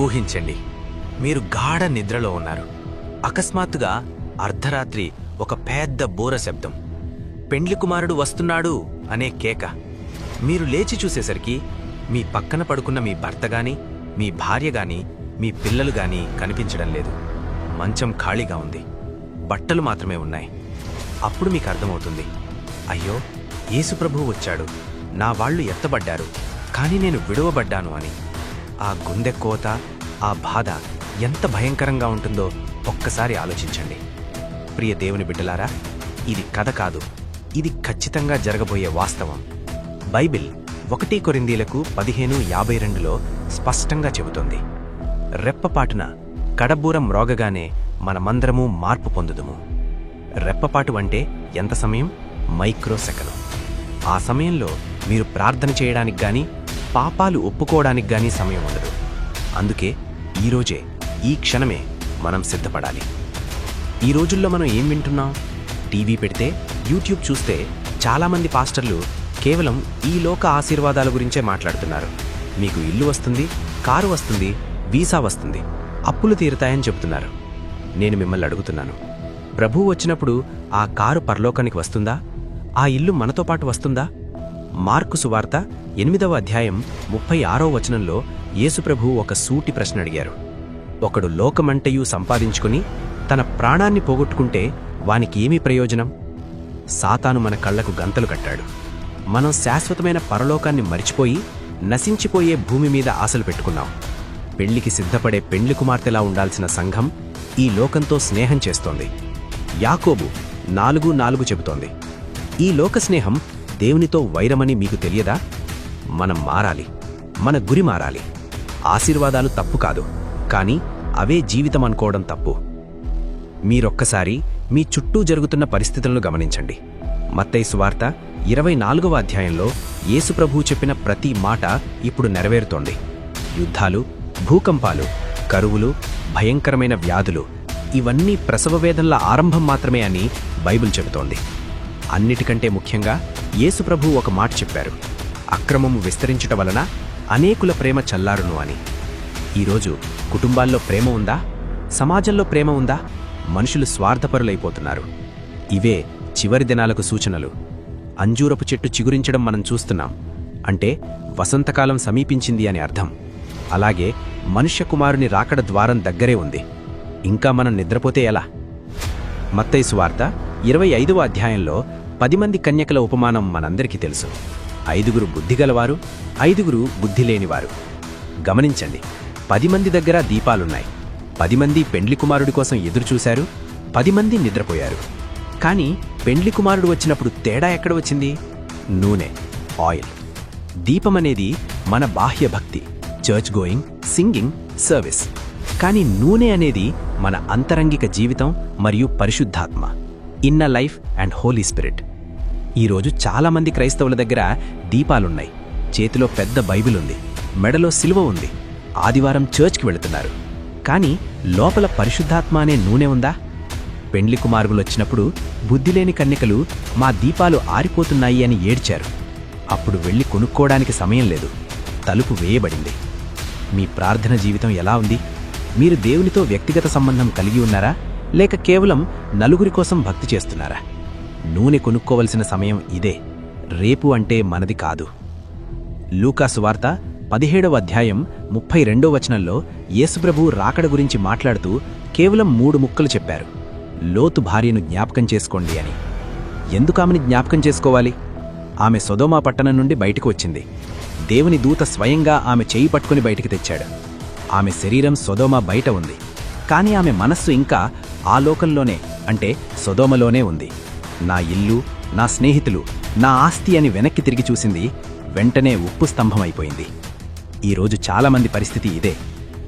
ఊహించండి మీరు గాఢ నిద్రలో ఉన్నారు. అకస్మాత్తుగా అర్ధరాత్రి ఒక పెద్ద బోర శబ్దం. పెండ్లి కుమారుడు వస్తున్నాడు అనే కేక. మీరు లేచి చూసేసరికి మీ పక్కన పడుకున్న మీ భర్త గాని మీ భార్య గాని మీ పిల్లలు గాని కనిపించడం లేదు. మంచం ఖాళీగా ఉంది. బట్టలు మాత్రమే ఉన్నాయి. అప్పుడు మీకు అర్థమవుతుంది. అయ్యో యేసుప్రభు వచ్చాడు. నా వాళ్ళు ఎత్తబడ్డారు. కానీ నేను విడువబడ్డాను అని. ఆ గుండె కోత ఆ బాధ ఎంత భయంకరంగా ఉంటుందో ఒక్కసారి ఆలోచించండి. ప్రియ దేవుని బిడ్డలారా ఇది కథ కాదు ఇది ఖచ్చితంగా జరగబోయే వాస్తవం. బైబిల్ ఒకటి కొరిందీలకు పదిహేను యాభై రెండులో స్పష్టంగా చెబుతోంది. రెప్పపాటున కడబూరం రోగగానే మనమందరము మార్పు పొందుదుము. రెప్పపాటు అంటే ఎంత సమయం? మైక్రో సెకను ఆ సమయంలో మీరు ప్రార్థన చేయడానికి కానీ పాపాలు ఒప్పుకోవడానికి కానీ సమయం ఉండదు. అందుకే ఈరోజే ఈ క్షణమే మనం సిద్ధపడాలి. ఈ రోజుల్లో మనం ఏం వింటున్నాం? టీవీ పెడితే యూట్యూబ్ చూస్తే చాలామంది పాస్టర్లు కేవలం ఈ లోక ఆశీర్వాదాల గురించే మాట్లాడుతున్నారు. మీకు ఇల్లు వస్తుంది కారు వస్తుంది వీసా వస్తుంది అప్పులు తీరుతాయని చెబుతున్నారు. నేను మిమ్మల్ని అడుగుతున్నాను ప్రభువు వచ్చినప్పుడు ఆ కారు పరలోకానికి వస్తుందా? ఆ ఇల్లు మనతో పాటు వస్తుందా? మార్కు సువార్త ఎనిమిదవ అధ్యాయం ముప్పై ఆరో వచనంలో యేసుప్రభు ఒక సూటి ప్రశ్న అడిగారు. ఒకడు లోకమంటయు సంపాదించుకుని తన ప్రాణాన్ని పోగొట్టుకుంటే వానికి ఏమి ప్రయోజనం? సాతాను మన కళ్ళకు గంతలు కట్టాడు. మనం శాశ్వతమైన పరలోకాన్ని మరిచిపోయి నశించిపోయే భూమి మీద ఆశలు పెట్టుకున్నాం. పెళ్ళికి సిద్ధపడే పెండ్లి కుమార్తెలా ఉండాల్సిన సంఘం ఈ లోకంతో స్నేహం చేస్తోంది. యాకోబు నాలుగు నాలుగు చెబుతోంది. ఈ లోక స్నేహం దేవునితో వైరమని మీకు తెలియదా? మనం మారాలి. మన గురి మారాలి. ఆశీర్వాదాలు తప్పు కాదు. కానీ అవే జీవితం అనుకోవడం తప్పు. మీరొక్కసారి మీ చుట్టూ జరుగుతున్న పరిస్థితులను గమనించండి. మత్తయి సువార్త ఇరవై నాలుగవ అధ్యాయంలో యేసుప్రభు చెప్పిన ప్రతి మాట ఇప్పుడు నెరవేరుతోంది. యుద్ధాలు భూకంపాలు కరువులు భయంకరమైన వ్యాధులు ఇవన్నీ ప్రసవ వేదనల ఆరంభం మాత్రమే అని బైబిల్ చెబుతోంది. అన్నిటికంటే ముఖ్యంగా యేసుప్రభు ఒక మాట చెప్పారు. అక్రమము విస్తరించుట వలన అనేకుల ప్రేమ చల్లారును అని. ఈరోజు కుటుంబాల్లో ప్రేమ ఉందా? సమాజంలో ప్రేమ ఉందా? మనుషులు స్వార్థపరులైపోతున్నారు. ఇవే చివరి దినాలకు సూచనలు. అంజూరపు చెట్టు చిగురించడం మనం చూస్తున్నాం. అంటే వసంతకాలం సమీపించింది అని అర్థం. అలాగే మనుష్య కుమారుని రాకడ ద్వారం దగ్గరే ఉంది. ఇంకా మనం నిద్రపోతే ఎలా? మత్తైసు వార్త ఇరవై ఐదవ అధ్యాయంలో పది మంది కన్యకల ఉపమానం మనందరికీ తెలుసు. ఐదుగురు బుద్ధిగలవారు ఐదుగురు బుద్ధి లేనివారు గమనించండి పది మంది దగ్గర దీపాలున్నాయి. పది మంది పెండ్లి కుమారుడి కోసం ఎదురుచూశారు పది మంది నిద్రపోయారు. కానీ పెండ్లి కుమారుడు వచ్చినప్పుడు తేడా ఎక్కడ వచ్చింది? నూనె ఆయిల్. దీపమనేది మన బాహ్య భక్తి చర్చ్ గోయింగ్ సింగింగ్ సర్వీస్. కానీ నూనె అనేది మన అంతరంగిక జీవితం మరియు పరిశుద్ధాత్మ. ఇన్న లైఫ్ అండ్ హోలీ స్పిరిట్. ఈరోజు చాలామంది క్రైస్తవుల దగ్గర దీపాలున్నాయి. చేతిలో పెద్ద బైబిల్ ఉంది మెడలో సిలువ ఉంది. ఆదివారం చర్చ్కి వెళుతున్నారు. కానీ లోపల పరిశుద్ధాత్మ అనే నూనె ఉందా? పెండ్లి కుమారుగులొచ్చినప్పుడు బుద్ధిలేని కన్యకలు మా దీపాలు ఆరిపోతున్నాయి అని ఏడ్చారు. అప్పుడు వెళ్ళి కొనుక్కోవడానికి సమయం లేదు. తలుపు వేయబడింది. మీ ప్రార్థన జీవితం ఎలా ఉంది? మీరు దేవునితో వ్యక్తిగత సంబంధం కలిగి ఉన్నారా? లేక కేవలం నలుగురి కోసం భక్తి చేస్తున్నారా? నూనె కొనుక్కోవలసిన సమయం ఇదే. రేపు అంటే మనది కాదు. లూకాసు వార్త పదిహేడవ అధ్యాయం ముప్పై రెండో వచనంలో యేసుప్రభు రాకడ గురించి మాట్లాడుతూ కేవలం మూడు ముక్కలు చెప్పారు. లోతు భార్యను జ్ఞాపకం చేసుకోండి అని. ఎందుకామెని జ్ఞాపకం చేసుకోవాలి? ఆమె సొదోమా పట్టణం నుండి బయటకు వచ్చింది. దేవుని దూత స్వయంగా ఆమె చేయి పట్టుకుని బయటికి తెచ్చాడు. ఆమె శరీరం సొదోమా బయట ఉంది. కానీ ఆమె మనస్సు ఇంకా ఆ లోకంలోనే అంటే సొదోమలోనే ఉంది. నా ఇల్లు నా స్నేహితులు నా ఆస్తి అని వెనక్కి తిరిగి చూసింది వెంటనే ఉప్పు స్తంభమైపోయింది. ఈరోజు చాలామంది పరిస్థితి ఇదే.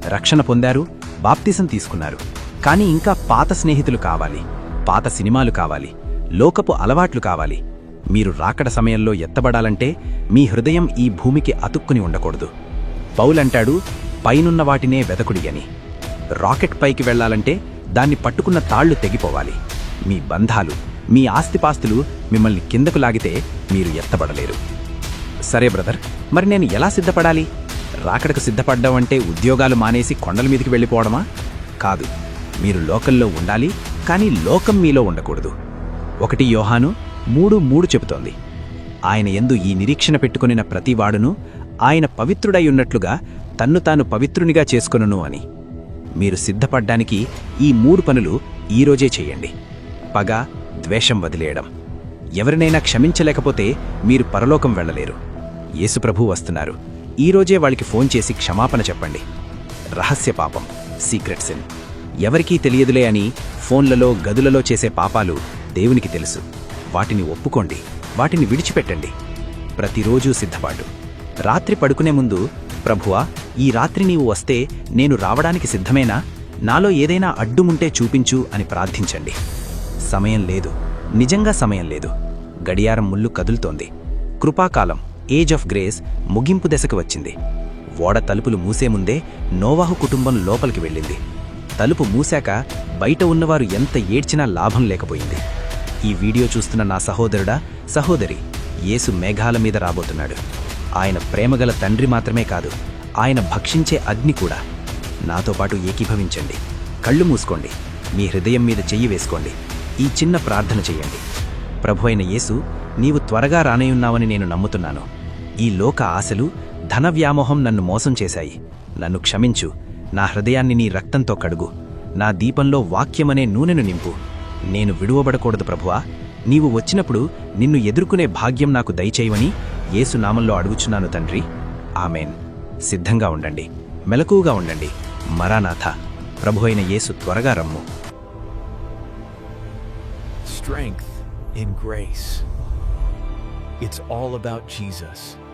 రక్షణ పొందారు బాప్తిసం తీసుకున్నారు. కానీ ఇంకా పాత స్నేహితులు కావాలి పాత సినిమాలు కావాలి లోకపు అలవాట్లు కావాలి. మీరు రాకడ సమయంలో ఎత్తబడాలంటే మీ హృదయం ఈ భూమికి అతుక్కుని ఉండకూడదు. పౌలంటాడు పైనున్న వాటినే వెదకుడి అని. రాకెట్ పైకి వెళ్ళాలంటే దాన్ని పట్టుకున్న తాళ్ళు తెగిపోవాలి. మీ బంధాలు మీ ఆస్తిపాస్తులు మిమ్మల్ని కిందకు లాగితే మీరు ఎత్తబడలేరు. సరే బ్రదర్ మరి నేను ఎలా సిద్ధపడాలి? రాకడకు సిద్ధపడ్డం అంటే ఉద్యోగాలు మానేసి కొండల మీదకి వెళ్ళిపోవడమా? కాదు మీరు లోకంలో ఉండాలి కానీ లోకం మీలో ఉండకూడదు. ఒకటి యోహాను మూడు మూడు చెబుతోంది. ఆయన ఎందు ఈ నిరీక్షణ పెట్టుకునిన ప్రతివాడును ఆయన పవిత్రుడై ఉన్నట్లుగా తన్ను తాను పవిత్రునిగా చేసుకొనును అని. మీరు సిద్ధపడ్డానికి ఈ మూడు పనులు ఈరోజే చెయ్యండి పగ ద్వేషం వదిలేయడం. ఎవరినైనా క్షమించలేకపోతే మీరు పరలోకం వెళ్ళలేరు. యేసుప్రభు వస్తున్నారు. ఈరోజే వాళ్ళకి ఫోన్ చేసి క్షమాపణ చెప్పండి. రహస్య పాపం సీక్రెట్ సిన్. ఎవరికీ తెలియదులే అని ఫోన్లలో గదులలో చేసే పాపాలు దేవునికి తెలుసు. వాటిని ఒప్పుకోండి. వాటిని విడిచిపెట్టండి. ప్రతిరోజూ సిద్ధపాటు. రాత్రి పడుకునే ముందు ప్రభువా ఈ రాత్రి నీవు వస్తే నేను రావడానికి సిద్ధమేనా? నాలో ఏదైనా అడ్డుముంటే చూపించు అని ప్రార్థించండి. సమయం లేదు. నిజంగా సమయం లేదు. గడియారం ముళ్ళు కదులుతోంది. కృపాకాలం ఏజ్ ఆఫ్ గ్రేస్ ముగింపు దశకు వచ్చింది. ఓడ తలుపులు మూసే ముందే నోవాహు కుటుంబం లోపలికి వెళ్ళింది. తలుపు మూశాక బయట ఉన్నవారు ఎంత ఏడ్చినా లాభం లేకపోయింది. ఈ వీడియో చూస్తున్న నా సహోదరుడా సహోదరి యేసు మేఘాల మీద రాబోతున్నాడు. ఆయన ప్రేమగల తండ్రి మాత్రమే కాదు ఆయన భక్షించే అగ్ని కూడా. నాతో పాటు ఏకీభవించండి. కళ్ళు మూసుకోండి. మీ హృదయం మీద చెయ్యి వేసుకోండి. ఈ చిన్న ప్రార్థన చెయ్యండి ప్రభు అయిన యేసు నీవు త్వరగా రానయున్నావని నేను నమ్ముతున్నాను. ఈ లోక ఆశలు ధన వ్యామోహం నన్ను మోసం చేశాయి. నన్ను క్షమించు. నా హృదయాన్ని నీ రక్తంతో కడుగు. నా దీపంలో వాక్యమనే నూనెను నింపు. నేను విడువబడకూడదు ప్రభువా. నీవు వచ్చినప్పుడు నిన్ను ఎదుర్కొనే భాగ్యం నాకు దయచేయవని ఏసునామంలో అడుగుచున్నాను తండ్రి. ఆమెన్. సిద్ధంగా ఉండండి. మెలకువగా ఉండండి. మరానాథ ప్రభు అయిన యేసు త్వరగా రమ్ము. Strength in grace. It's all about Jesus.